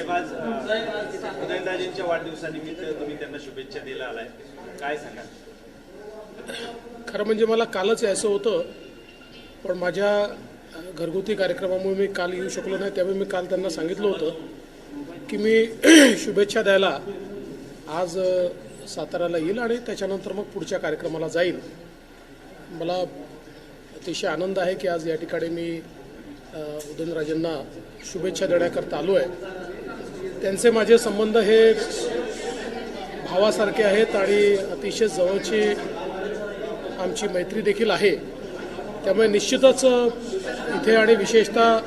साहेब आज उदयनराजेंच्या वाढदिवसानिमित्त तुम्ही त्यांना शुभेच्छा दिला आलाय. काय सांगा खरं म्हणजे मला कालच यायचं होतं पण माझ्या घरगुती कार्यक्रमामुळे मी काल येऊ शकलो नाही त्यावेळी मी काल त्यांना सांगितलं होतं की मी शुभेच्छा द्यायला आज साताऱ्याला येईल आणि त्याच्यानंतर मग पुढच्या कार्यक्रमाला जाईल. मला अतिशय आनंद आहे की आज या ठिकाणी मी उदयनराजेंना शुभेच्छा देण्याकरता आलो आहे त्यांचे माझे संबंध हे भावासारखे आहेत आणि अतिशय जवळची आमची मैत्री देखील आहे. त्यामुळे निश्चितच इथे आणि विशेषतः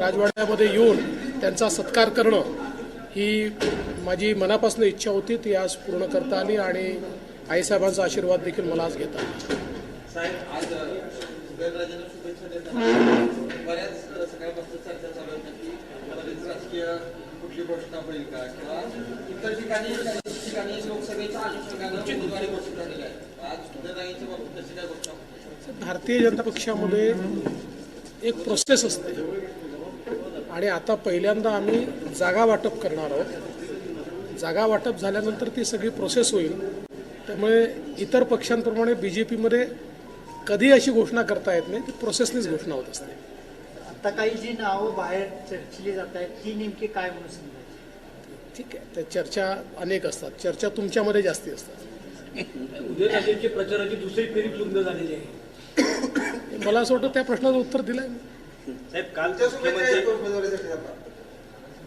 राजवाड्यामध्ये येऊन त्यांचा सत्कार करणं ही माझी मनापासून इच्छा होती. ती आज पूर्ण करता आली आणि आईसाहेबांचा आशीर्वाद देखील मला आज घेता आला. साहेब राजकीय कुठली घोषणा होईल का? किंवा इतर ठिकाणी ठिकाणी लोकसभेच्या अनुषंगानं उमेदवारी घोषित झालेली आहे आज उदयनराजेंच्या बाबतीत तशी काय घोषणा भारतीय जनता पक्षामध्ये एक प्रोसेस असते. आणि आता पहिल्यांदा आम्ही जागा वाटप करणार आहोत. जागा वाटप झाल्यानंतर ती सगळी प्रोसेस होईल. त्यामुळे इतर पक्षांप्रमाणे बी जे पीमध्ये कधी अशी घोषणा करता येत नाही ती प्रोसेसनीच घोषणा होत असते. आता काही जी नावं बाहेर चर्चिली जात आहेत ती नेमकी काय म्हणून समजायची? ठीक आहे. त्या चर्चा अनेक असतात. चर्चा तुमच्यामध्ये जास्ती असतात. उदयनराजेंची प्रचाराची दुसरी फेरी पूर्ण झालेली आहे. मला असं वाटतं त्या प्रश्नाचं उत्तर दिलं आहे साहेब काल मुख्यमंत्री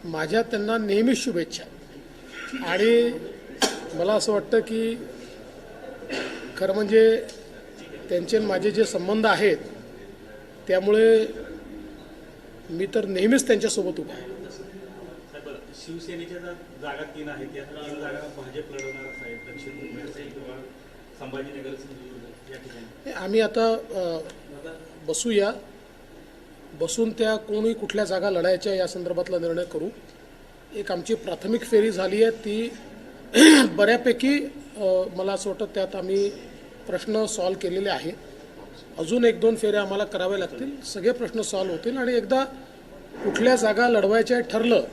माझ्या त्यांना नेहमीच शुभेच्छा. आणि मला असं वाटतं की खरं म्हणजे त्यांचे आणि माझे जे संबंध आहेत त्यामुळे मी तर नेहमीच त्यांच्यासोबत उभा आहे. साहेब शिवसेनेच्या ज्या जागा तीन आहेत या तीन जागा भाजप लढवणार आहेत दक्षिण मुंबई असेल किंवा संभाजीनगर सिंधुदुर्ग या ठिकाणी. आम्ही आता बसूया. बसून त्या कोणी कुठल्या जागा लढायच्या या संदर्भातला निर्णय करू. एक आमची प्राथमिक फेरी झाली आहे ती बऱ्यापैकी मला असं वाटतं त्यात आम्ही प्रश्न सॉल्व केलेले आहेत. अजून एक दोन फेऱ्या आम्हाला कराव्या लागतील. सगळे प्रश्न सॉल्व होतील आणि एकदा कुठल्या जागा लढवायच्या ठरलं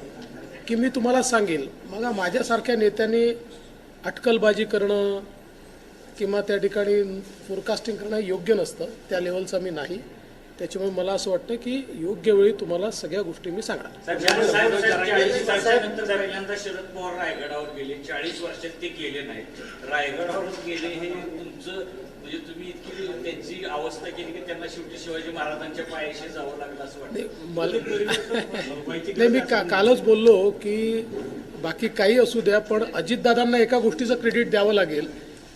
की मी तुम्हाला सांगेल. मग माझ्यासारख्या नेत्यांनी अटकलबाजी करणं किंवा त्या ठिकाणी फोरकास्टिंग करणं योग्य नसतं. त्या लेवलचं मी नाही. त्याच्यामुळे मला असं वाटतं की योग्य वेळी तुम्हाला सगळ्या गोष्टी मी सांगणार पहिल्यांदा शरद पवार रायगडावर गेले चाळीस वर्षात ते गेले नाहीत गेले हे तुमचं म्हणजे तुम्ही इतकी त्यांची अवस्था केली की त्यांना शेवटी शिवाजी महाराजांच्या पायाशी जावं लागलं असं वाटतं नाही मी कालच बोललो की बाकी काही असू द्या पण अजितदादांना एका गोष्टीचं क्रेडिट द्यावं लागेल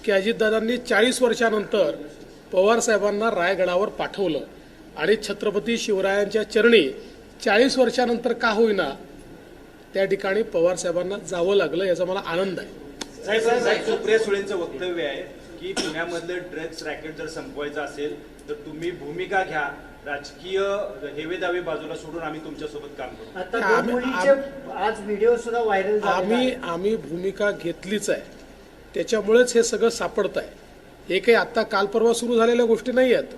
की अजितदादांनी चाळीस वर्षानंतर पवार साहेबांना रायगडावर पाठवलं आणि छत्रपती शिवरायांच्या चरणी चाळीस वर्षानंतर का होईना त्या ठिकाणी पवार साहेबांना जावं लागलं याचा मला आनंद आहे. सुप्रिया सुळेंचं वक्तव्य आहे की पुण्यामधलं ड्रग्स रॅकेट जर संपवायचं असेल तर तुम्ही भूमिका घ्या राजकीय हेवेदावे बाजूला सोडून आम्ही तुमच्यासोबत काम करू. आज व्हिडिओ सुद्धा व्हायरल आम्ही आम्ही भूमिका घेतलीच आहे. त्याच्यामुळेच हे सगळं सापडत आहे हे काही आत्ता काल परवा सुरू झालेल्या गोष्टी नाही आहेत.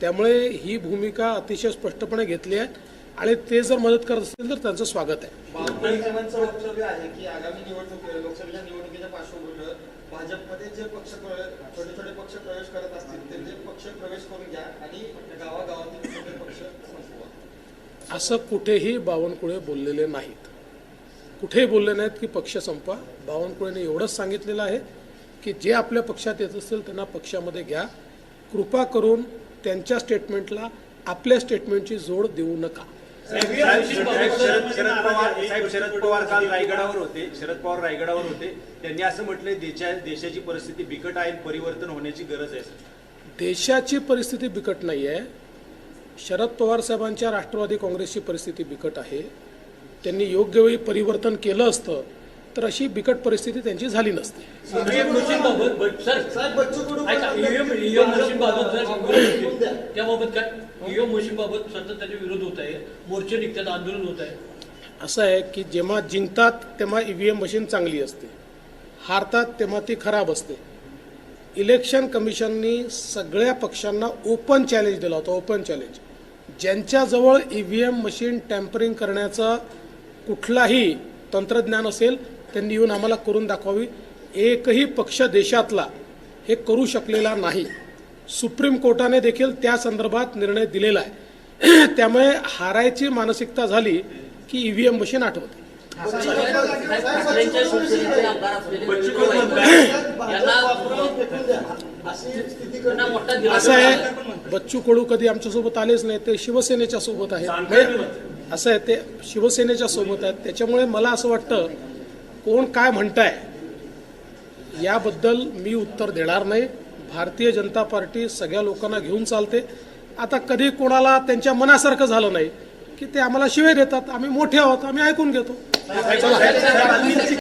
त्यामुळे ही भूमिका अतिशय स्पष्टपणे घेतली आहे. आणि ते जर मदत करत असतील तर त्यांचं स्वागत आहे. वक्तव्य की आगामी निवडणूक लोकसभेच्या निवडणुकीच्या पार्श्वभूमीवर भाजपमध्ये जे पक्ष छोटे छोटे पक्ष प्रवेश करत असतील ते ते पक्ष प्रवेश करून घ्या आणि गावागावातील छोटे पक्ष संपवा असं कुठेही बावनकुळे बोललेले नाहीत. कुठेही बोलले नाहीत की पक्ष संपवा. बावनकुळेने एवढंच सांगितलेलं आहे की जे आपल्या पक्षात येत असतील त्यांना पक्षामध्ये घ्या. कृपा करून त्यांच्या स्टेटमेंटला आपल्या स्टेटमेंटची जोड देऊ नका. साहेब शरद पवार साहेब शरद पवार काल रायगडावर होते. शरद पवार रायगडावर होते. त्यांनी असं म्हटलंय देशा देशाची परिस्थिती बिकट आहे परिवर्तन होण्याची गरज आहे. देशाची परिस्थिती बिकट नाही आहे शरद पवार साहेबांच्या राष्ट्रवादी काँग्रेसची परिस्थिती बिकट आहे. त्यांनी योग्य वेळी परिवर्तन केलं असतं. तर अशी बिकट परिस्थिती त्यांची झाली नसती. ईव्हीएम मशीन बाबत बट सर ऐका ईव्हीएम ईव्हीएम मशीन बाबत जर विरोध होते त्याबाबत काय? ईव्हीएम मशीन बाबत सतत त्याचे विरोध होत आहे. मोर्चे निघतात आंदोलन होत आहे. असं आहे की जेव्हा जिंकतात तेव्हा ई व्ही एम मशीन चांगली असते. हारतात तेव्हा ती खराब असते. इलेक्शन कमिशननी सगळ्या पक्षांना ओपन चॅलेंज दिला होता open challenge ज्यांच्याजवळ E V M machine tampering करण्याचं कुठलाही तंत्रज्ञान असेल त्यांनी येऊन आम्हाला करून दाखवावी. एकही पक्ष देशातला हे करू शकलेला नाही. सुप्रीम कोर्टाने देखील त्या संदर्भात निर्णय दिलेला आहे. त्यामुळे हारायची मानसिकता झाली की ई व्ही एम मशीन आठवते. असं आहे बच्चू कडू कधी आमच्यासोबत आलेच नाही ते शिवसेनेच्या सोबत आहेत म्हणजे असं आहे ते शिवसेनेच्या सोबत आहेत. त्याच्यामुळे मला असं वाटतं कोण काय म्हणताय याबद्दल मी उत्तर देणार नाही. भारतीय जनता पार्टी सगळ्या लोकांना घेऊन चालते. आता कधी कोणाला त्यांच्या मनासारखं झालं नाही की ते आम्हाला शिवे देतात आम्ही मोठे आहोत आम्ही ऐकून घेतो.